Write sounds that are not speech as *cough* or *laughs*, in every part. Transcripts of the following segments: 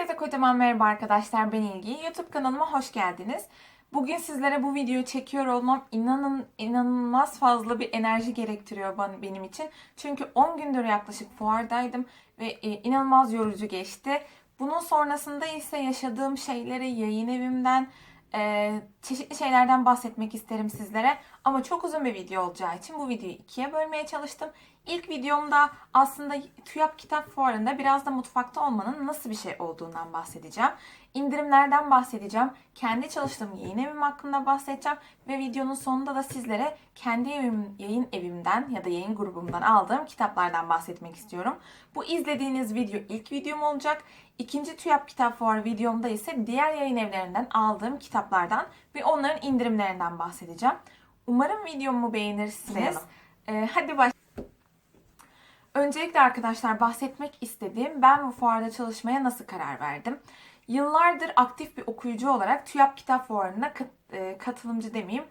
Herkese kocaman merhaba arkadaşlar ben İlgi. YouTube kanalıma hoş geldiniz. Bugün sizlere bu videoyu çekiyor olmam inanın inanılmaz fazla bir enerji gerektiriyor bana, benim için. Çünkü 10 gündür yaklaşık fuardaydım ve e, inanılmaz yorucu geçti. Bunun sonrasında ise yaşadığım şeyleri yayın evimden, e, çeşitli şeylerden bahsetmek isterim sizlere. Ama çok uzun bir video olacağı için bu videoyu ikiye bölmeye çalıştım. İlk videomda aslında TÜYAP Kitap Fuarı'nda biraz da mutfakta olmanın nasıl bir şey olduğundan bahsedeceğim. İndirimlerden bahsedeceğim. Kendi çalıştığım yayın evim hakkında bahsedeceğim. Ve videonun sonunda da sizlere kendi evim, yayın evimden ya da yayın grubumdan aldığım kitaplardan bahsetmek istiyorum. Bu izlediğiniz video ilk videom olacak. İkinci TÜYAP Kitap Fuarı videomda ise diğer yayın evlerinden aldığım kitaplardan ve onların indirimlerinden bahsedeceğim. Umarım videomu beğenirsiniz. Ee, hadi baş. Öncelikle arkadaşlar bahsetmek istediğim ben bu fuarda çalışmaya nasıl karar verdim? Yıllardır aktif bir okuyucu olarak TÜYAP Kitap Fuarı'na kat- e, katılımcı demeyeyim,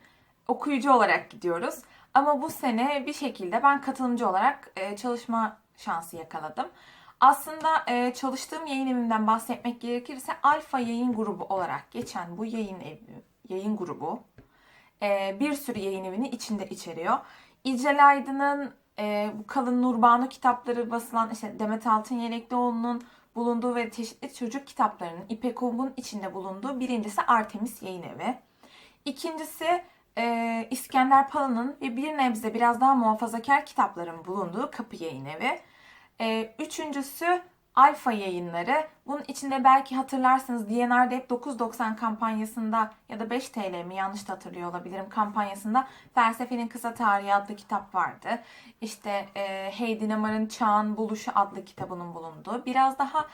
okuyucu olarak gidiyoruz. Ama bu sene bir şekilde ben katılımcı olarak e, çalışma şansı yakaladım. Aslında e, çalıştığım yayın evinden bahsetmek gerekirse Alfa Yayın Grubu olarak geçen bu yayın evi, yayın grubu e, bir sürü yayın evini içinde içeriyor. İcel Aydın'ın e, bu kalın Nurbanu kitapları basılan işte Demet Altın Yeleklioğlu'nun bulunduğu ve çeşitli çocuk kitaplarının İpek Ung'un içinde bulunduğu birincisi Artemis Yayın Evi. İkincisi e, İskender Pala'nın ve bir nebze biraz daha muhafazakar kitapların bulunduğu Kapı Yayın Evi. E, üçüncüsü Alfa yayınları. Bunun içinde belki hatırlarsınız DNR'de hep 9.90 kampanyasında ya da 5 TL mi yanlış hatırlıyor olabilirim kampanyasında Felsefenin Kısa Tarihi adlı kitap vardı. İşte e, Hey Dinamar'ın Çağın Buluşu adlı kitabının bulunduğu biraz daha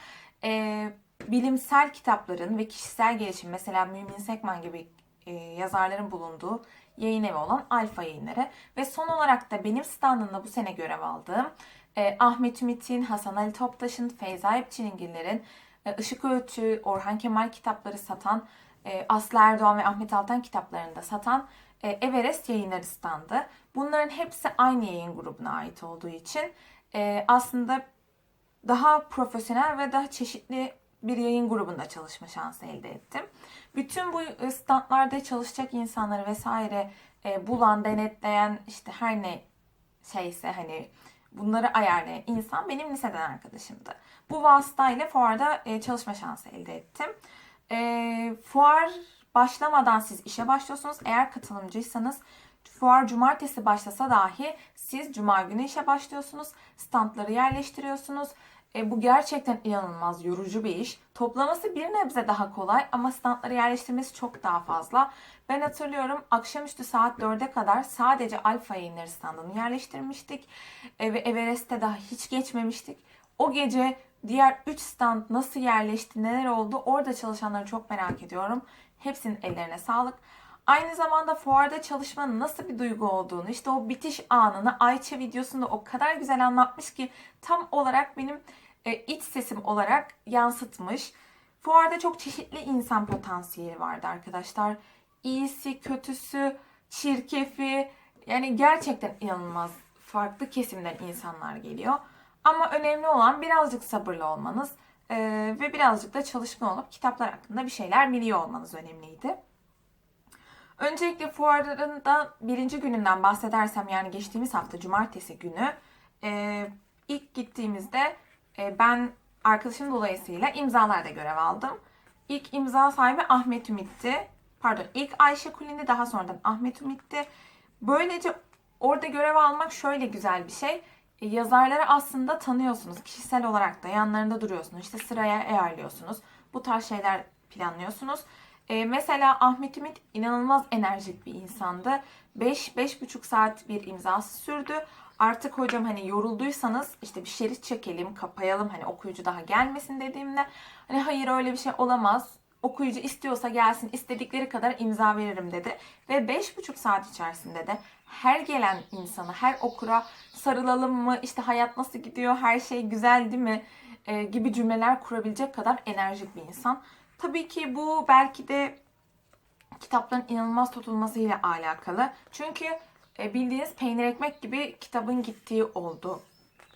e, bilimsel kitapların ve kişisel gelişim mesela Mümin Sekman gibi e, yazarların bulunduğu yayın evi olan Alfa yayınları ve son olarak da benim standımda bu sene görev aldığım e, Ahmet Ümit'in, Hasan Ali Toptaş'ın, Feyza Epçilingiller'in, e, Işık Öğütü, Orhan Kemal kitapları satan, e, Aslı Erdoğan ve Ahmet Altan kitaplarını da satan e, Everest yayınları standı. Bunların hepsi aynı yayın grubuna ait olduğu için e, aslında daha profesyonel ve daha çeşitli bir yayın grubunda çalışma şansı elde ettim. Bütün bu standlarda çalışacak insanları vesaire e, bulan, denetleyen işte her ne şeyse hani bunları ayarlayan insan benim liseden arkadaşımdı. Bu vasıtayla fuarda e, çalışma şansı elde ettim. E, fuar başlamadan siz işe başlıyorsunuz. Eğer katılımcıysanız fuar cumartesi başlasa dahi siz cuma günü işe başlıyorsunuz. Standları yerleştiriyorsunuz. E, bu gerçekten inanılmaz yorucu bir iş. Toplaması bir nebze daha kolay ama standları yerleştirmesi çok daha fazla. Ben hatırlıyorum akşamüstü saat 4'e kadar sadece Alfa yayınları standını yerleştirmiştik. E, ve Everest'te daha hiç geçmemiştik. O gece diğer 3 stand nasıl yerleşti, neler oldu orada çalışanları çok merak ediyorum. Hepsinin ellerine sağlık. Aynı zamanda fuarda çalışmanın nasıl bir duygu olduğunu, işte o bitiş anını Ayça videosunda o kadar güzel anlatmış ki tam olarak benim e, iç sesim olarak yansıtmış. Fuarda çok çeşitli insan potansiyeli vardı arkadaşlar. İyisi, kötüsü, çirkefi yani gerçekten inanılmaz farklı kesimden insanlar geliyor. Ama önemli olan birazcık sabırlı olmanız e, ve birazcık da çalışkan olup kitaplar hakkında bir şeyler biliyor olmanız önemliydi. Öncelikle fuarın da birinci gününden bahsedersem yani geçtiğimiz hafta cumartesi günü e, ilk gittiğimizde ben arkadaşım dolayısıyla imzalarda görev aldım. İlk imza sahibi Ahmet Ümit'ti. Pardon ilk Ayşe Kulin'di daha sonradan Ahmet Ümit'ti. Böylece orada görev almak şöyle güzel bir şey. E, yazarları aslında tanıyorsunuz. Kişisel olarak da yanlarında duruyorsunuz. İşte sıraya ayarlıyorsunuz. Bu tarz şeyler planlıyorsunuz. E, mesela Ahmet Ümit inanılmaz enerjik bir insandı. 5-5,5 saat bir imzası sürdü. Artık hocam hani yorulduysanız işte bir şerit çekelim, kapayalım hani okuyucu daha gelmesin dediğimde hani hayır öyle bir şey olamaz. Okuyucu istiyorsa gelsin istedikleri kadar imza veririm dedi. Ve 5,5 saat içerisinde de her gelen insana, her okura sarılalım mı, işte hayat nasıl gidiyor, her şey güzel değil mi e, gibi cümleler kurabilecek kadar enerjik bir insan. Tabii ki bu belki de kitapların inanılmaz tutulmasıyla alakalı. Çünkü e, bildiğiniz peynir ekmek gibi kitabın gittiği oldu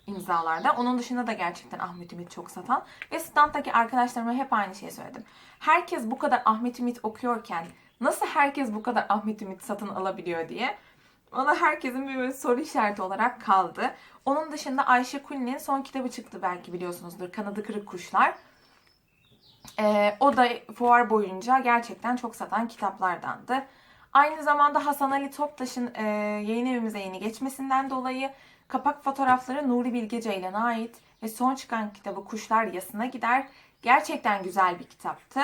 imzalarda. Onun dışında da gerçekten Ahmet Ümit çok satan. Ve standdaki arkadaşlarıma hep aynı şeyi söyledim. Herkes bu kadar Ahmet Ümit okuyorken nasıl herkes bu kadar Ahmet Ümit satın alabiliyor diye. Ona herkesin bir böyle soru işareti olarak kaldı. Onun dışında Ayşe Kulli'nin son kitabı çıktı belki biliyorsunuzdur. Kanadı Kırık Kuşlar. Ee, o da fuar boyunca gerçekten çok satan kitaplardandı. Aynı zamanda Hasan Ali Toptaş'ın e, yayın evimize yeni geçmesinden dolayı kapak fotoğrafları Nuri Bilge Ceylan'a ait ve son çıkan kitabı Kuşlar Yasına Gider. Gerçekten güzel bir kitaptı.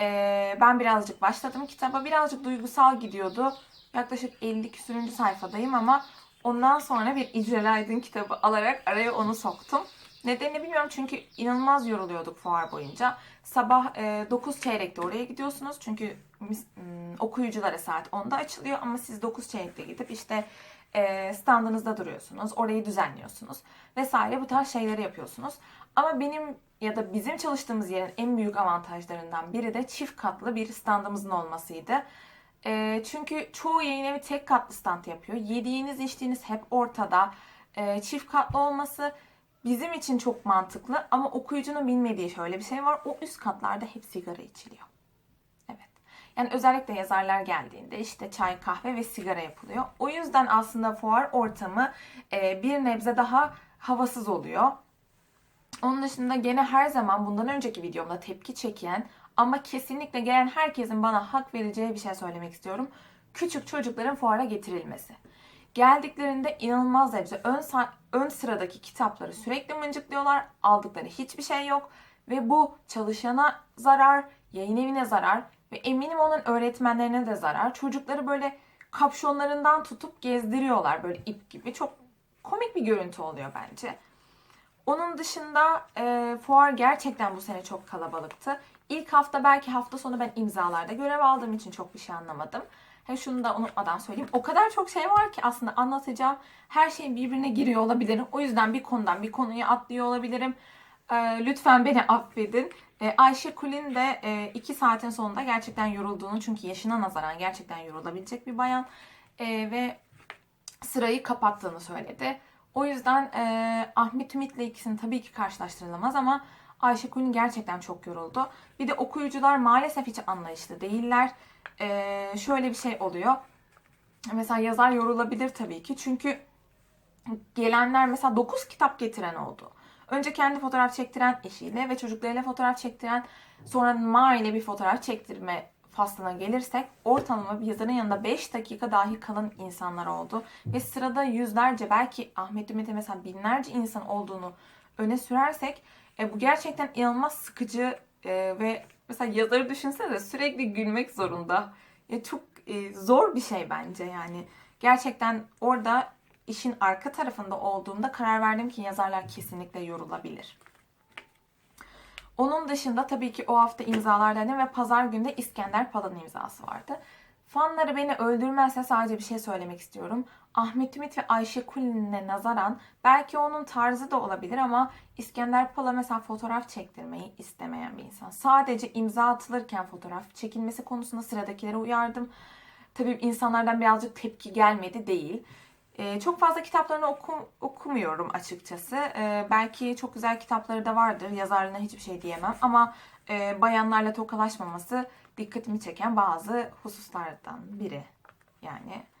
Ee, ben birazcık başladım kitaba. Birazcık duygusal gidiyordu. Yaklaşık 50 küsürüncü sayfadayım ama ondan sonra bir İcrel Aydın kitabı alarak araya onu soktum. Nedenini bilmiyorum çünkü inanılmaz yoruluyorduk fuar boyunca. Sabah e, 9 çeyrekte oraya gidiyorsunuz çünkü mis- m, okuyuculara saat 10'da açılıyor ama siz 9 çeyrekte gidip işte e, standınızda duruyorsunuz, orayı düzenliyorsunuz vesaire bu tarz şeyleri yapıyorsunuz. Ama benim ya da bizim çalıştığımız yerin en büyük avantajlarından biri de çift katlı bir standımızın olmasıydı. E, çünkü çoğu yayın evi tek katlı stand yapıyor. Yediğiniz içtiğiniz hep ortada. E, çift katlı olması bizim için çok mantıklı ama okuyucunun bilmediği şöyle bir şey var. O üst katlarda hep sigara içiliyor. Evet. Yani özellikle yazarlar geldiğinde işte çay, kahve ve sigara yapılıyor. O yüzden aslında fuar ortamı e, bir nebze daha havasız oluyor. Onun dışında gene her zaman bundan önceki videomda tepki çeken ama kesinlikle gelen herkesin bana hak vereceği bir şey söylemek istiyorum. Küçük çocukların fuara getirilmesi. Geldiklerinde inanılmaz derecede ön, ön sıradaki kitapları sürekli mıncıklıyorlar. Aldıkları hiçbir şey yok. Ve bu çalışana zarar, yayın evine zarar ve eminim onun öğretmenlerine de zarar. Çocukları böyle kapşonlarından tutup gezdiriyorlar böyle ip gibi. Çok komik bir görüntü oluyor bence. Onun dışında e, fuar gerçekten bu sene çok kalabalıktı. İlk hafta belki hafta sonu ben imzalarda görev aldığım için çok bir şey anlamadım. Hem şunu da unutmadan söyleyeyim. O kadar çok şey var ki aslında anlatacağım. Her şey birbirine giriyor olabilirim. O yüzden bir konudan bir konuya atlıyor olabilirim. E, lütfen beni affedin. E, Ayşe Kulin de 2 saatin sonunda gerçekten yorulduğunu çünkü yaşına nazaran gerçekten yorulabilecek bir bayan. E, ve sırayı kapattığını söyledi. O yüzden e, Ahmet Ümit'le ikisini tabii ki karşılaştırılamaz ama Ayşe Kulin gerçekten çok yoruldu. Bir de okuyucular maalesef hiç anlayışlı değiller. E, şöyle bir şey oluyor. Mesela yazar yorulabilir tabii ki. Çünkü gelenler mesela 9 kitap getiren oldu. Önce kendi fotoğraf çektiren eşiyle ve çocuklarıyla fotoğraf çektiren sonra Ma ile bir fotoğraf çektirme faslına gelirsek ortalama bir yazarın yanında 5 dakika dahi kalan insanlar oldu. Ve sırada yüzlerce belki Ahmet Ümit'e mesela binlerce insan olduğunu öne sürersek e, bu gerçekten inanılmaz sıkıcı e, ve mesela yazarı düşünsene sürekli gülmek zorunda. Ya çok e, zor bir şey bence yani. Gerçekten orada işin arka tarafında olduğumda karar verdim ki yazarlar kesinlikle yorulabilir. Onun dışında tabii ki o hafta imzalar ve pazar günde İskender Pala'nın imzası vardı. Fanları beni öldürmezse sadece bir şey söylemek istiyorum. Ahmet Ümit ve Ayşe Kullin'e nazaran belki onun tarzı da olabilir ama İskender Pala mesela fotoğraf çektirmeyi istemeyen bir insan. Sadece imza atılırken fotoğraf çekilmesi konusunda sıradakilere uyardım. Tabii insanlardan birazcık tepki gelmedi değil. Ee, çok fazla kitaplarını okum, okumuyorum açıkçası. Ee, belki çok güzel kitapları da vardır. Yazarlığına hiçbir şey diyemem. Ama e, bayanlarla tokalaşmaması dikkatimi çeken bazı hususlardan biri. Yani.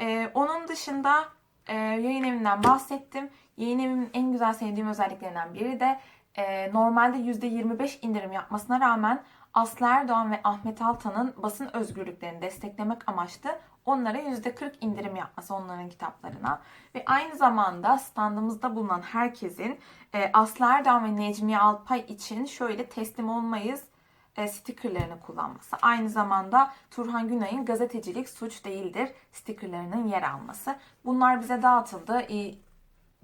Ee, onun dışında e, yayın evinden bahsettim. Yayın evimin en güzel sevdiğim özelliklerinden biri de e, normalde %25 indirim yapmasına rağmen Aslı Erdoğan ve Ahmet Altan'ın basın özgürlüklerini desteklemek amaçlı onlara %40 indirim yapması onların kitaplarına. Ve aynı zamanda standımızda bulunan herkesin e, Aslı Erdoğan ve Necmiye Alpay için şöyle teslim olmayız e, stickerlerini kullanması. Aynı zamanda Turhan Günay'ın gazetecilik suç değildir stickerlerinin yer alması. Bunlar bize dağıtıldı. E,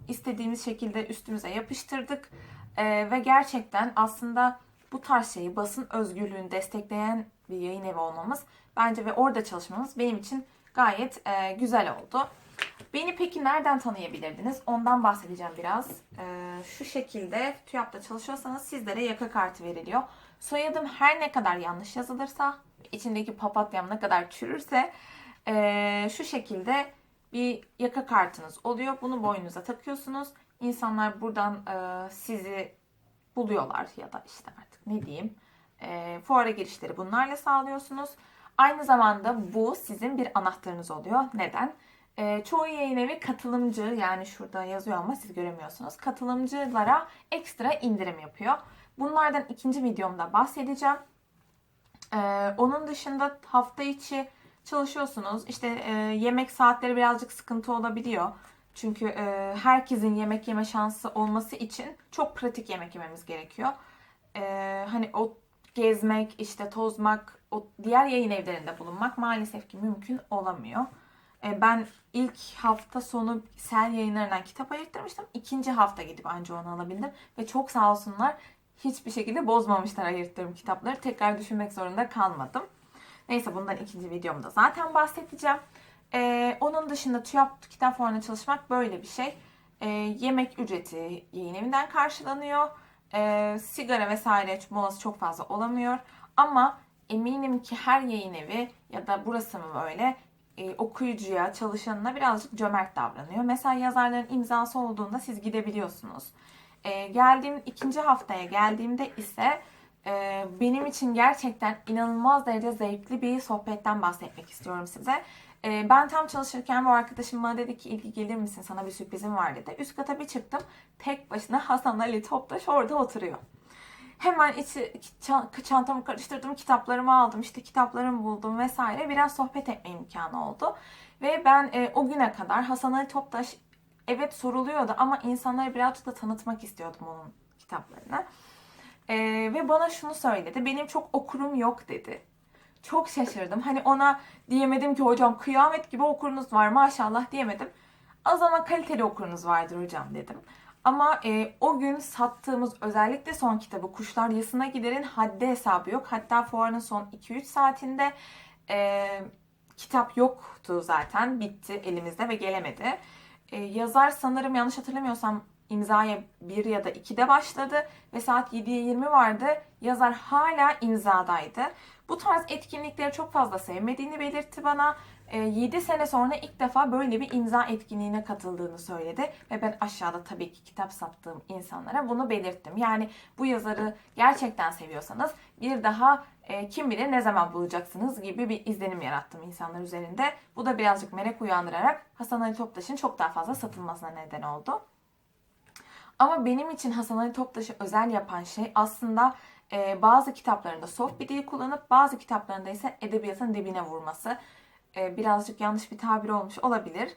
istediğimiz şekilde üstümüze yapıştırdık. E, ve gerçekten aslında bu tarz şeyi basın özgürlüğünü destekleyen bir yayın evi olmamız bence ve orada çalışmamız benim için gayet e, güzel oldu. Beni peki nereden tanıyabilirdiniz? Ondan bahsedeceğim biraz. E, şu şekilde TÜYAP'ta çalışıyorsanız sizlere yaka kartı veriliyor. Soyadım her ne kadar yanlış yazılırsa, içindeki papatyam ne kadar çürürse e, şu şekilde bir yaka kartınız oluyor. Bunu boynunuza takıyorsunuz. İnsanlar buradan e, sizi buluyorlar ya da işte artık ne diyeyim. E, fuara girişleri bunlarla sağlıyorsunuz. Aynı zamanda bu sizin bir anahtarınız oluyor. Neden? E, çoğu yayın evi katılımcı yani şurada yazıyor ama siz göremiyorsunuz. Katılımcılara ekstra indirim yapıyor. Bunlardan ikinci videomda bahsedeceğim. Ee, onun dışında hafta içi çalışıyorsunuz. İşte e, yemek saatleri birazcık sıkıntı olabiliyor. Çünkü e, herkesin yemek yeme şansı olması için çok pratik yemek yememiz gerekiyor. Ee, hani o gezmek, işte tozmak, o diğer yayın evlerinde bulunmak maalesef ki mümkün olamıyor. Ee, ben ilk hafta sonu sel yayınlarından kitap ayırttırmıştım. İkinci hafta gidip anca onu alabildim. Ve çok sağ olsunlar hiçbir şekilde bozmamışlar ayırttığım kitapları. Tekrar düşünmek zorunda kalmadım. Neyse bundan ikinci videomda zaten bahsedeceğim. Ee, onun dışında TÜYAP kitap fuarına çalışmak böyle bir şey. Ee, yemek ücreti yayın evinden karşılanıyor. Ee, sigara vesaire molası çok fazla olamıyor. Ama eminim ki her yayın evi ya da burası mı böyle e, okuyucuya, çalışanına birazcık cömert davranıyor. Mesela yazarların imzası olduğunda siz gidebiliyorsunuz. E, geldiğim ikinci haftaya geldiğimde ise e, benim için gerçekten inanılmaz derece zevkli bir sohbetten bahsetmek istiyorum size. E, ben tam çalışırken bu arkadaşım bana dedi ki İlgi gelir misin sana bir sürprizim var dedi. Üst kata bir çıktım tek başına *laughs* Hasan Ali Toptaş orada oturuyor. Hemen içi ça- çantamı karıştırdım, kitaplarımı aldım, işte kitaplarımı buldum vesaire. Biraz sohbet etme imkanı oldu. Ve ben e, o güne kadar Hasan Ali Toptaş evet soruluyordu ama insanlara birazcık da tanıtmak istiyordum onun kitaplarını. E, ve bana şunu söyledi, benim çok okurum yok dedi. Çok şaşırdım. Hani ona diyemedim ki hocam kıyamet gibi okurunuz var maşallah diyemedim. Az ama kaliteli okurunuz vardır hocam dedim. Ama e, o gün sattığımız özellikle son kitabı Kuşlar Yasına Gider'in haddi hesabı yok. Hatta fuarın son 2-3 saatinde e, kitap yoktu zaten. Bitti elimizde ve gelemedi. E, yazar sanırım yanlış hatırlamıyorsam imzaya 1 ya da 2'de başladı ve saat 7'ye 20 vardı. Yazar hala imzadaydı. Bu tarz etkinlikleri çok fazla sevmediğini belirtti bana. 7 sene sonra ilk defa böyle bir imza etkinliğine katıldığını söyledi. Ve ben aşağıda tabii ki kitap sattığım insanlara bunu belirttim. Yani bu yazarı gerçekten seviyorsanız bir daha e, kim bilir ne zaman bulacaksınız gibi bir izlenim yarattım insanlar üzerinde. Bu da birazcık merak uyandırarak Hasan Ali Toptaş'ın çok daha fazla satılmasına neden oldu. Ama benim için Hasan Ali Toptaş'ı özel yapan şey aslında e, bazı kitaplarında soft bir dil kullanıp bazı kitaplarında ise edebiyatın dibine vurması. E, birazcık yanlış bir tabir olmuş olabilir.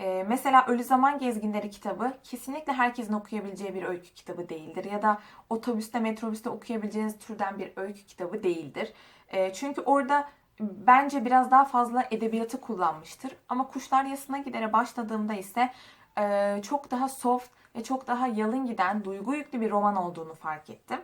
E, mesela Ölü Zaman Gezginleri kitabı kesinlikle herkesin okuyabileceği bir öykü kitabı değildir. Ya da otobüste, metrobüste okuyabileceğiniz türden bir öykü kitabı değildir. E, çünkü orada bence biraz daha fazla edebiyatı kullanmıştır. Ama Kuşlar Yasına Gider'e başladığımda ise e, çok daha soft ve çok daha yalın giden, duygu yüklü bir roman olduğunu fark ettim.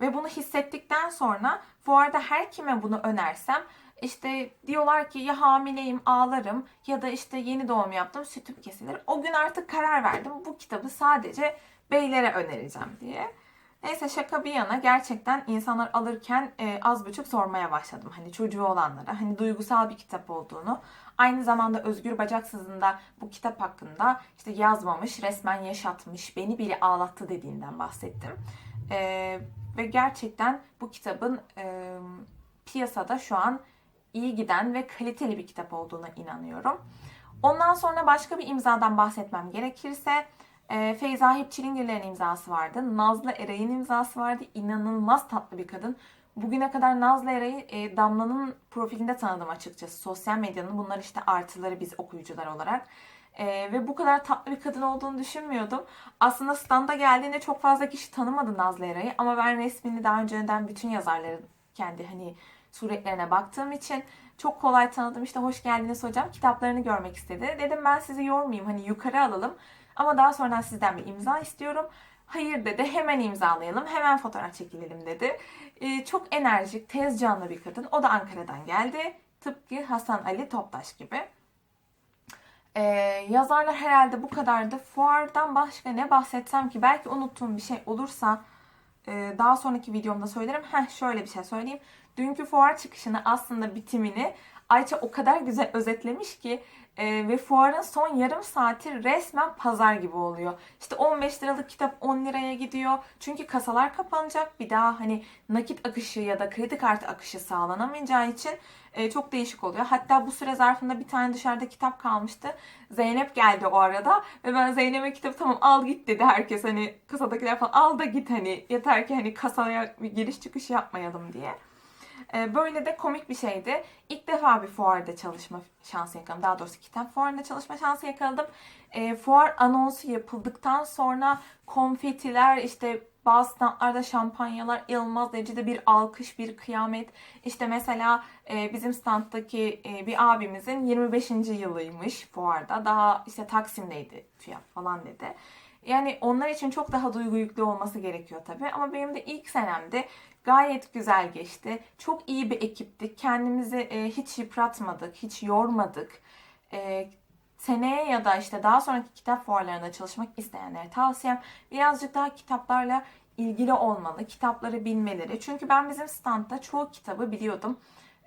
Ve bunu hissettikten sonra fuarda her kime bunu önersem işte diyorlar ki ya hamileyim ağlarım ya da işte yeni doğum yaptım sütüm kesilir. O gün artık karar verdim bu kitabı sadece beylere önereceğim diye. Neyse şaka bir yana gerçekten insanlar alırken e, az buçuk sormaya başladım. Hani çocuğu olanlara hani duygusal bir kitap olduğunu. Aynı zamanda Özgür Bacaksız'ın da bu kitap hakkında işte yazmamış, resmen yaşatmış, beni biri ağlattı dediğinden bahsettim. E, ve gerçekten bu kitabın e, piyasada şu an iyi giden ve kaliteli bir kitap olduğuna inanıyorum. Ondan sonra başka bir imzadan bahsetmem gerekirse e, Feyza Hep Çilingirler'in imzası vardı. Nazlı Eray'ın imzası vardı. İnanılmaz tatlı bir kadın. Bugüne kadar Nazlı Eray'ı e, Damla'nın profilinde tanıdım açıkçası. Sosyal medyanın bunlar işte artıları biz okuyucular olarak. E, ve bu kadar tatlı bir kadın olduğunu düşünmüyordum. Aslında standa geldiğinde çok fazla kişi tanımadı Nazlı Eray'ı. Ama ben resmini daha önceden bütün yazarların kendi hani suretlerine baktığım için çok kolay tanıdım. İşte hoş geldiniz hocam kitaplarını görmek istedi. Dedim ben sizi yormayayım hani yukarı alalım. Ama daha sonra sizden bir imza istiyorum. Hayır dedi hemen imzalayalım hemen fotoğraf çekilelim dedi. Ee, çok enerjik tez canlı bir kadın. O da Ankara'dan geldi. Tıpkı Hasan Ali Toptaş gibi. Ee, yazarlar herhalde bu kadardı. Fuardan başka ne bahsetsem ki belki unuttuğum bir şey olursa e, daha sonraki videomda söylerim. Heh şöyle bir şey söyleyeyim. Dünkü fuar çıkışını aslında bitimini Ayça o kadar güzel özetlemiş ki e, ve fuarın son yarım saati resmen pazar gibi oluyor. İşte 15 liralık kitap 10 liraya gidiyor. Çünkü kasalar kapanacak. Bir daha hani nakit akışı ya da kredi kartı akışı sağlanamayacağı için e, çok değişik oluyor. Hatta bu süre zarfında bir tane dışarıda kitap kalmıştı. Zeynep geldi o arada ve ben Zeynep'e kitabı tamam al git dedi herkes hani kasadakiler falan al da git hani yeter ki hani kasaya bir giriş çıkış yapmayalım diye. E, Böyle de komik bir şeydi. İlk defa bir fuarda çalışma şansı yakaladım. Daha doğrusu kitap fuarında çalışma şansı yakaladım. E, fuar anonsu yapıldıktan sonra konfetiler işte bazı standlarda şampanyalar inanılmaz derecede bir alkış, bir kıyamet. İşte mesela e, bizim standdaki e, bir abimizin 25. yılıymış fuarda. Daha işte Taksim'deydi TÜYAP falan dedi. Yani onlar için çok daha duygu yüklü olması gerekiyor tabii. Ama benim de ilk senemde gayet güzel geçti. Çok iyi bir ekiptik. Kendimizi e, hiç yıpratmadık, hiç yormadık. E, seneye ya da işte daha sonraki kitap fuarlarında çalışmak isteyenlere tavsiyem birazcık daha kitaplarla ilgili olmalı. Kitapları bilmeleri. Çünkü ben bizim standta çoğu kitabı biliyordum.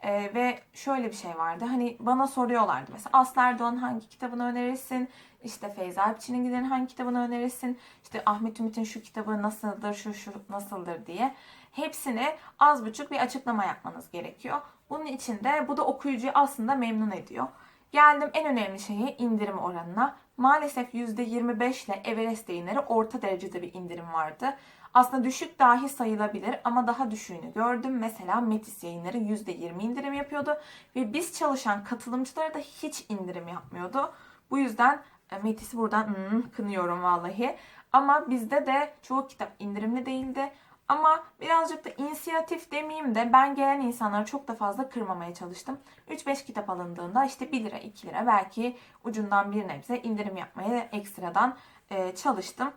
Ee, ve şöyle bir şey vardı. Hani bana soruyorlardı mesela Aslı Erdoğan hangi kitabını önerirsin? İşte Feyza Alpçi'nin Gider'in hangi kitabını önerirsin? İşte Ahmet Ümit'in şu kitabı nasıldır, şu şu nasıldır diye. Hepsine az buçuk bir açıklama yapmanız gerekiyor. Bunun için de bu da okuyucuyu aslında memnun ediyor. Geldim en önemli şeyi indirim oranına. Maalesef %25 ile Everest yayınları orta derecede bir indirim vardı. Aslında düşük dahi sayılabilir ama daha düşüğünü gördüm. Mesela Metis yayınları %20 indirim yapıyordu ve biz çalışan katılımcılara da hiç indirim yapmıyordu. Bu yüzden e, Metis'i buradan hmm, kınıyorum vallahi. Ama bizde de çoğu kitap indirimli değildi. Ama birazcık da inisiyatif demeyeyim de ben gelen insanları çok da fazla kırmamaya çalıştım. 3-5 kitap alındığında işte 1 lira 2 lira belki ucundan bir nebze indirim yapmaya ekstradan e, çalıştım.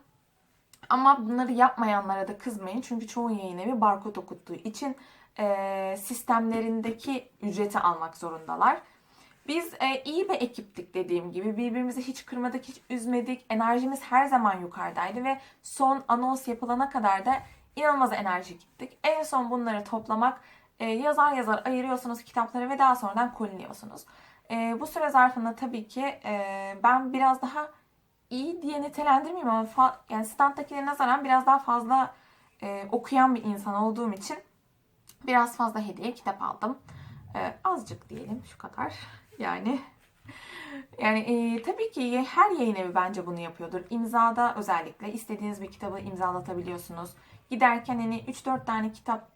Ama bunları yapmayanlara da kızmayın. Çünkü çoğu yayın evi barkod okuttuğu için e, sistemlerindeki ücreti almak zorundalar. Biz e, iyi bir ekiptik dediğim gibi. Birbirimizi hiç kırmadık, hiç üzmedik. Enerjimiz her zaman yukarıdaydı ve son anons yapılana kadar da inanılmaz enerji gittik. En son bunları toplamak, e, yazar yazar ayırıyorsunuz kitapları ve daha sonradan koliniyorsunuz. E, bu süre zarfında tabii ki e, ben biraz daha iyi diye nitelendirmeyeyim ama fa- yani standtakilere nazaran biraz daha fazla e, okuyan bir insan olduğum için biraz fazla hediye kitap aldım. E, azıcık diyelim şu kadar. *laughs* Yani yani e, tabii ki her yayın evi bence bunu yapıyordur. İmzada özellikle istediğiniz bir kitabı imzalatabiliyorsunuz. Giderken hani 3-4 tane kitap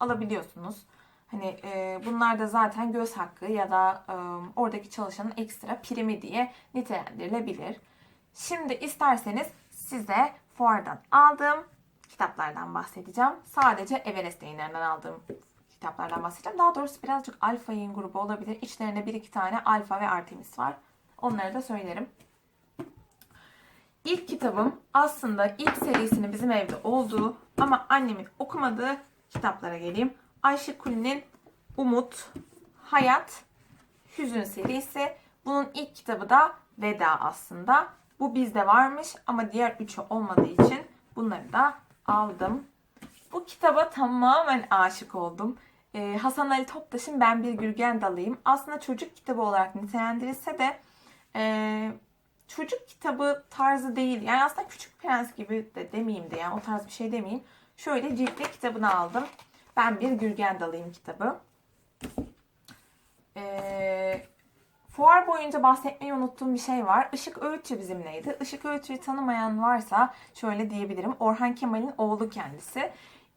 alabiliyorsunuz. Hani e, bunlar da zaten göz hakkı ya da e, oradaki çalışanın ekstra primi diye nitelendirilebilir. Şimdi isterseniz size fuardan aldığım kitaplardan bahsedeceğim. Sadece Everest yayınlarından aldığım kitaplardan bahsedeceğim. Daha doğrusu birazcık alfa yayın grubu olabilir. İçlerinde bir iki tane alfa ve artemis var. Onları da söylerim. İlk kitabım aslında ilk serisinin bizim evde olduğu ama annemin okumadığı kitaplara geleyim. Ayşe Kuli'nin Umut, Hayat, Hüzün serisi. Bunun ilk kitabı da Veda aslında. Bu bizde varmış ama diğer üçü olmadığı için bunları da aldım. Bu kitaba tamamen aşık oldum. Ee, Hasan Ali Toptaş'ın Ben Bir Gürgen Dalıyım. Aslında çocuk kitabı olarak nitelendirilse de e, çocuk kitabı tarzı değil. Yani aslında Küçük Prens gibi de demeyeyim de yani o tarz bir şey demeyeyim. Şöyle ciltli kitabını aldım. Ben Bir Gürgen Dalıyım kitabı. Ee, Fuar boyunca bahsetmeyi unuttuğum bir şey var. Işık Öğütçü bizimleydi. Işık Öğütçü'yü tanımayan varsa şöyle diyebilirim. Orhan Kemal'in oğlu kendisi.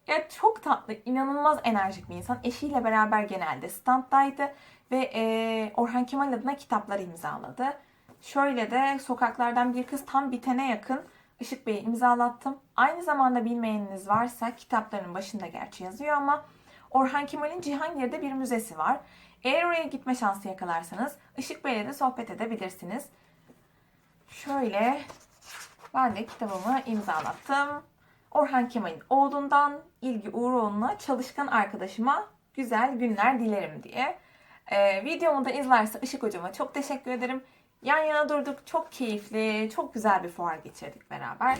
Ya çok tatlı, inanılmaz enerjik bir insan. Eşiyle beraber genelde standdaydı ve e, Orhan Kemal adına kitaplar imzaladı. Şöyle de sokaklardan bir kız tam bitene yakın Işık Bey'i imzalattım. Aynı zamanda bilmeyeniniz varsa kitapların başında gerçi yazıyor ama Orhan Kemal'in Cihangir'de bir müzesi var. Eğer oraya gitme şansı yakalarsanız Işık Bey'le de sohbet edebilirsiniz. Şöyle ben de kitabımı imzalattım. Orhan Kemal'in oğlundan İlgi Uğuroğlu'na çalışkan arkadaşıma güzel günler dilerim diye. Ee, videomu da izlerse Işık Hocama çok teşekkür ederim. Yan yana durduk. Çok keyifli, çok güzel bir fuar geçirdik beraber.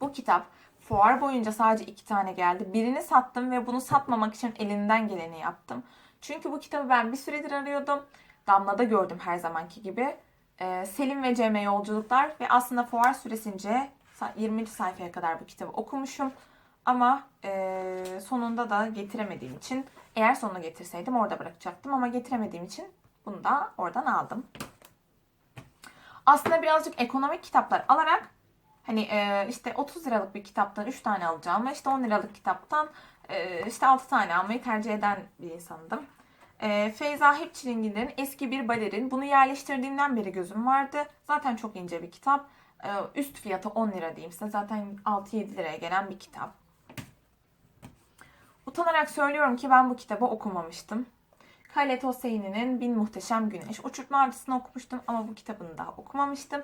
Bu kitap fuar boyunca sadece iki tane geldi. Birini sattım ve bunu satmamak için elinden geleni yaptım. Çünkü bu kitabı ben bir süredir arıyordum. Damla'da gördüm her zamanki gibi. Ee, Selim ve Cem'e yolculuklar ve aslında fuar süresince 20. sayfaya kadar bu kitabı okumuşum. Ama e, sonunda da getiremediğim için eğer sonuna getirseydim orada bırakacaktım ama getiremediğim için bunu da oradan aldım. Aslında birazcık ekonomik kitaplar alarak hani e, işte 30 liralık bir kitaptan 3 tane alacağım ve işte 10 liralık kitaptan e, işte 6 tane almayı tercih eden bir insandım. E, Feyza Hepçilingil'in eski bir balerin. Bunu yerleştirdiğimden beri gözüm vardı. Zaten çok ince bir kitap. E, üst fiyatı 10 lira diyeyim size. Zaten 6-7 liraya gelen bir kitap. Utanarak söylüyorum ki ben bu kitabı okumamıştım. Khaled Hosseini'nin Bin Muhteşem Güneş. Uçurtma Avcısı'nı okumuştum ama bu kitabını daha okumamıştım.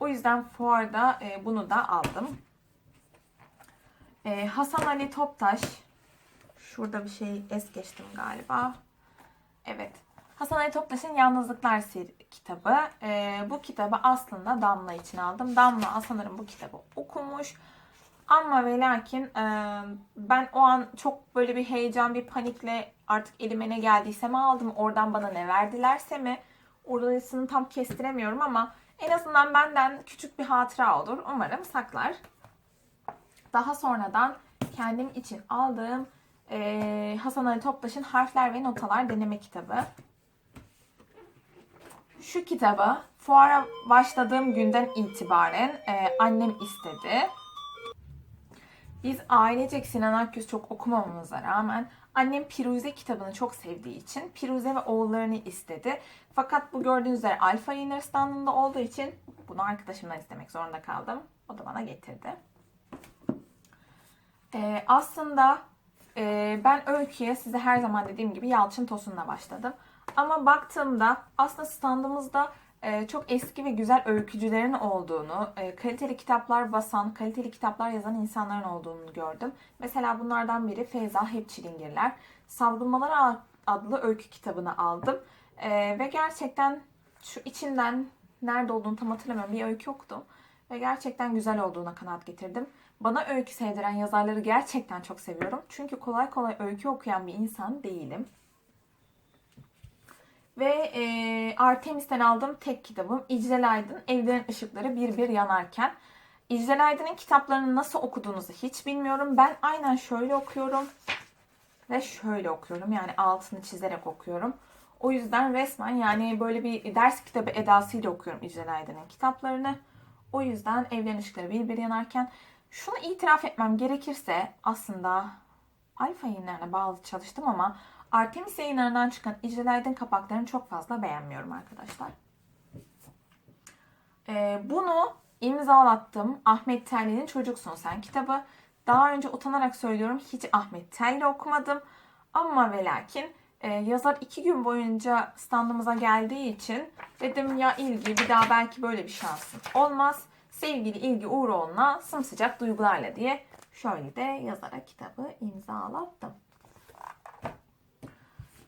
O yüzden fuarda e, bunu da aldım. E, Hasan Ali Toptaş. Şurada bir şey es geçtim galiba. Evet. Hasan Ali Toptaş'ın Yalnızlıklar kitabı. E, bu kitabı aslında Damla için aldım. Damla sanırım bu kitabı okumuş. Ama ve lakin e, ben o an çok böyle bir heyecan, bir panikle artık elime ne geldiyse mi aldım, oradan bana ne verdilerse mi orasını tam kestiremiyorum ama en azından benden küçük bir hatıra olur. Umarım saklar. Daha sonradan kendim için aldığım e, Hasan Ali Toptaş'ın Harfler ve Notalar deneme kitabı. Şu kitabı fuara başladığım günden itibaren e, annem istedi. Biz ailecek Sinan Akgüz çok okumamamıza rağmen annem Piruze kitabını çok sevdiği için Piruze ve oğullarını istedi. Fakat bu gördüğünüz üzere Alfa Yayınları olduğu için bunu arkadaşımdan istemek zorunda kaldım. O da bana getirdi. Ee, aslında e, ben öyküye size her zaman dediğim gibi Yalçın Tosun'la başladım. Ama baktığımda aslında standımızda çok eski ve güzel öykücülerin olduğunu, e, kaliteli kitaplar basan, kaliteli kitaplar yazan insanların olduğunu gördüm. Mesela bunlardan biri Feyza Hepçilingirler. Savrulmalar adlı öykü kitabını aldım. E, ve gerçekten şu içinden nerede olduğunu tam hatırlamıyorum bir öykü yoktu. Ve gerçekten güzel olduğuna kanaat getirdim. Bana öykü sevdiren yazarları gerçekten çok seviyorum. Çünkü kolay kolay öykü okuyan bir insan değilim. Ve e, Artemis'ten aldığım tek kitabım İclal Aydın Evlerin Işıkları Bir Bir Yanarken. İclal Aydın'ın kitaplarını nasıl okuduğunuzu hiç bilmiyorum. Ben aynen şöyle okuyorum ve şöyle okuyorum. Yani altını çizerek okuyorum. O yüzden resmen yani böyle bir ders kitabı edasıyla okuyorum İclal Aydın'ın kitaplarını. O yüzden Evlerin Işıkları Bir Bir Yanarken şunu itiraf etmem gerekirse aslında Alfa yayınlarına bağlı çalıştım ama Artemis yayınlarından çıkan İclal Aydın kapaklarını çok fazla beğenmiyorum arkadaşlar. Ee, bunu imzalattım. Ahmet Telli'nin Çocuksun Sen kitabı. Daha önce utanarak söylüyorum hiç Ahmet Telli okumadım. Ama ve lakin e, yazar iki gün boyunca standımıza geldiği için dedim ya ilgi bir daha belki böyle bir şansım olmaz. Sevgili İlgi Uğuroğlu'na sımsıcak duygularla diye şöyle de yazara kitabı imzalattım.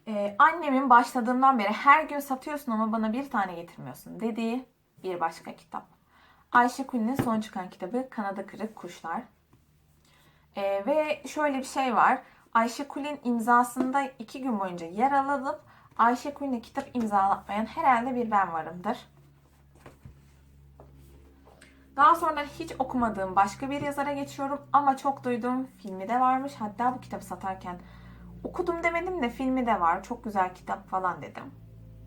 Ee, annemin başladığımdan beri her gün satıyorsun ama bana bir tane getirmiyorsun dediği bir başka kitap. Ayşe Kuli'nin son çıkan kitabı Kanada Kırık Kuşlar. Ee, ve şöyle bir şey var. Ayşe Kul'in imzasında iki gün boyunca yer alıp Ayşe Kul'ine kitap imzalatmayan herhalde bir ben varımdır. Daha sonra hiç okumadığım başka bir yazara geçiyorum ama çok duyduğum filmi de varmış. Hatta bu kitabı satarken okudum demedim de filmi de var. Çok güzel kitap falan dedim.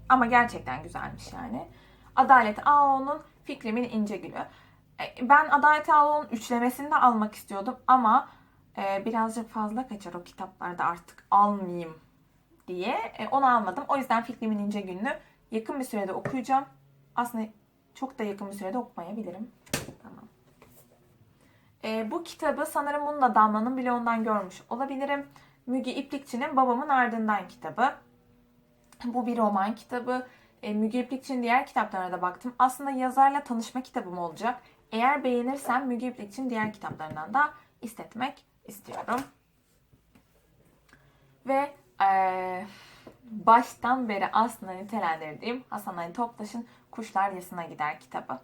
Ama gerçekten güzelmiş yani. Adalet Ağo'nun Fikrimin İnce Gülü. E, Ben Adalet Ağo'nun üçlemesini de almak istiyordum ama e, birazcık fazla kaçar o kitaplarda artık almayayım diye e, onu almadım. O yüzden Fikrimin İnce Gülü'nü yakın bir sürede okuyacağım. Aslında çok da yakın bir sürede okumayabilirim. Tamam. E, bu kitabı sanırım bunu da Damla'nın blogundan görmüş olabilirim. Müge İplikçi'nin Babamın Ardından kitabı. Bu bir roman kitabı. E, Müge İplikçi'nin diğer kitaplarına da baktım. Aslında yazarla tanışma kitabım olacak. Eğer beğenirsem Müge İplikçi'nin diğer kitaplarından da istetmek istiyorum. Ve e, baştan beri aslında nitelendirdiğim Hasan Ali Toptaş'ın Kuşlar Yasına Gider kitabı.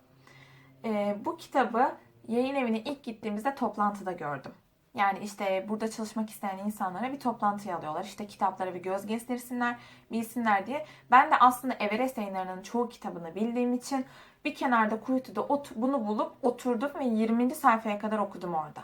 E, bu kitabı yayın evine ilk gittiğimizde toplantıda gördüm. Yani işte burada çalışmak isteyen insanlara bir toplantıya alıyorlar. İşte kitaplara bir göz gezdirsinler, bilsinler diye. Ben de aslında Everest yayınlarının çoğu kitabını bildiğim için bir kenarda kuytuda ot, bunu bulup oturdum ve 20. sayfaya kadar okudum orada.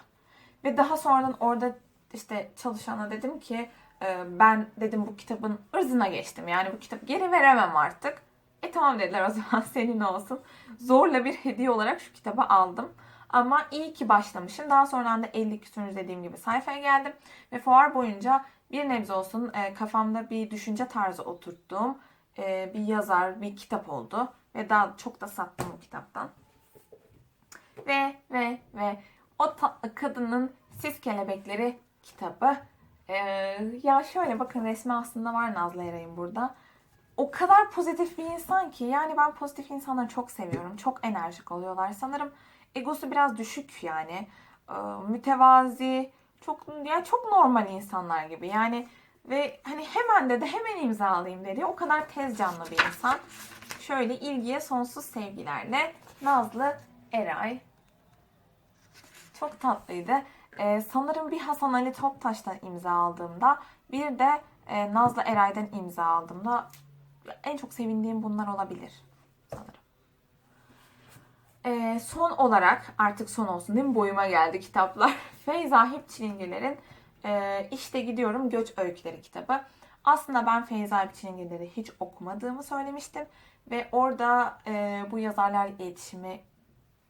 Ve daha sonradan orada işte çalışana dedim ki e, ben dedim bu kitabın ırzına geçtim. Yani bu kitabı geri veremem artık. E tamam dediler o zaman *laughs* senin olsun. Zorla bir hediye olarak şu kitabı aldım. Ama iyi ki başlamışım. Daha sonra da 50 küsur dediğim gibi sayfaya geldim. Ve fuar boyunca bir nebze olsun e, kafamda bir düşünce tarzı oturttuğum e, bir yazar, bir kitap oldu. Ve daha çok da sattım o kitaptan. Ve ve ve o tatlı kadının Sis Kelebekleri kitabı. E, ya şöyle bakın resmi aslında var Nazlı Eray'ın burada o kadar pozitif bir insan ki yani ben pozitif insanları çok seviyorum. Çok enerjik oluyorlar. Sanırım egosu biraz düşük yani. Ee, mütevazi, çok ya çok normal insanlar gibi. Yani ve hani hemen dedi hemen imzalayayım dedi. O kadar tez canlı bir insan. Şöyle ilgiye sonsuz sevgilerle Nazlı Eray. Çok tatlıydı. Ee, sanırım bir Hasan Ali Toptaş'tan imza aldığımda bir de e, Nazlı Eray'dan imza aldığımda en çok sevindiğim bunlar olabilir sanırım. Ee, son olarak artık son olsun değil mi? Boyuma geldi kitaplar. *laughs* Feyza Hip Çilingirler'in e, İşte Gidiyorum Göç Öyküleri kitabı. Aslında ben Feyza Hip Çilingirler'i hiç okumadığımı söylemiştim. Ve orada e, bu yazarlar iletişimi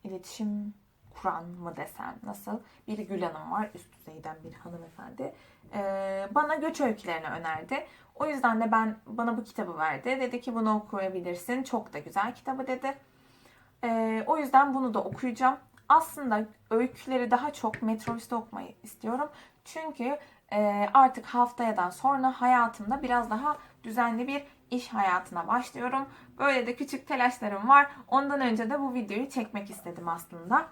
iletişim kuran mı desem nasıl bir Gül Hanım var üst düzeyden bir hanımefendi ee, bana göç öykülerini önerdi. O yüzden de ben bana bu kitabı verdi. Dedi ki bunu okuyabilirsin. Çok da güzel kitabı dedi. Ee, o yüzden bunu da okuyacağım. Aslında öyküleri daha çok metrobüste okumayı istiyorum. Çünkü e, artık haftayadan sonra hayatımda biraz daha düzenli bir iş hayatına başlıyorum. Böyle de küçük telaşlarım var. Ondan önce de bu videoyu çekmek istedim aslında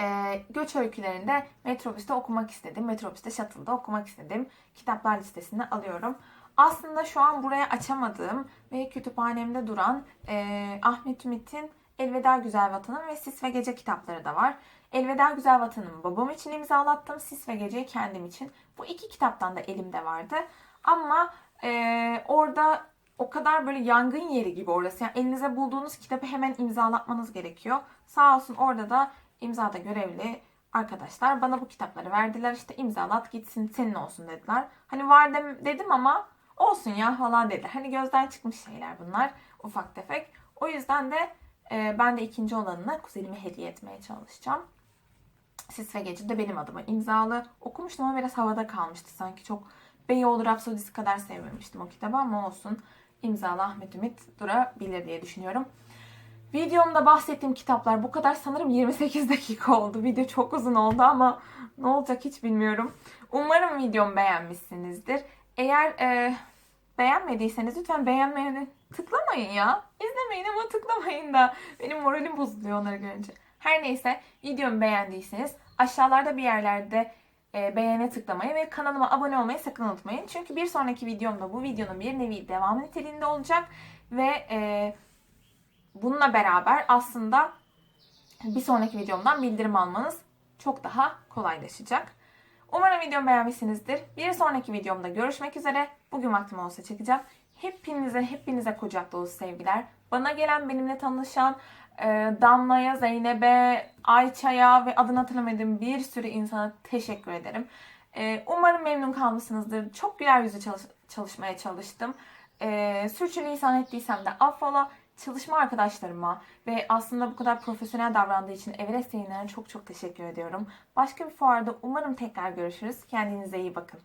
e, göç öykülerinde metrobüste okumak istedim. Metrobüste shuttle'da okumak istedim. Kitaplar listesine alıyorum. Aslında şu an buraya açamadığım ve kütüphanemde duran e, Ahmet Ümit'in Elveda Güzel Vatanım ve Sis ve Gece kitapları da var. Elveda Güzel Vatanım babam için imzalattım. Sis ve Gece'yi kendim için. Bu iki kitaptan da elimde vardı. Ama e, orada o kadar böyle yangın yeri gibi orası. Yani elinize bulduğunuz kitabı hemen imzalatmanız gerekiyor. Sağ olsun orada da imzada görevli arkadaşlar bana bu kitapları verdiler. İşte imzalat gitsin senin olsun dediler. Hani var dedim ama olsun ya falan dediler. Hani gözden çıkmış şeyler bunlar ufak tefek. O yüzden de e, ben de ikinci olanını kuzenime hediye etmeye çalışacağım. Sis ve Gece de benim adıma imzalı. Okumuştum ama biraz havada kalmıştı. Sanki çok Beyoğlu Rapsodisi kadar sevmemiştim o kitabı ama olsun. İmzalı Ahmet Ümit durabilir diye düşünüyorum. Videomda bahsettiğim kitaplar bu kadar sanırım 28 dakika oldu. Video çok uzun oldu ama ne olacak hiç bilmiyorum. Umarım videomu beğenmişsinizdir. Eğer e, beğenmediyseniz lütfen beğenmeyeni tıklamayın ya. İzlemeyin ama tıklamayın da. Benim moralim bozuluyor onları görünce. Her neyse videomu beğendiyseniz aşağılarda bir yerlerde e, beğene tıklamayı ve kanalıma abone olmayı sakın unutmayın. Çünkü bir sonraki videomda bu videonun bir nevi devam niteliğinde olacak. Ve e, bununla beraber aslında bir sonraki videomdan bildirim almanız çok daha kolaylaşacak. Umarım videomu beğenmişsinizdir. Bir sonraki videomda görüşmek üzere. Bugün vaktim olsa çekeceğim. Hepinize hepinize kucak dolusu sevgiler. Bana gelen benimle tanışan e, Damla'ya, Zeynep'e, Ayça'ya ve adını hatırlamadığım bir sürü insana teşekkür ederim. E, umarım memnun kalmışsınızdır. Çok güler yüzü çalış çalışmaya çalıştım. E, sürçülisan ettiysem de affola çalışma arkadaşlarıma ve aslında bu kadar profesyonel davrandığı için Everest yayınlarına çok çok teşekkür ediyorum. Başka bir fuarda umarım tekrar görüşürüz. Kendinize iyi bakın.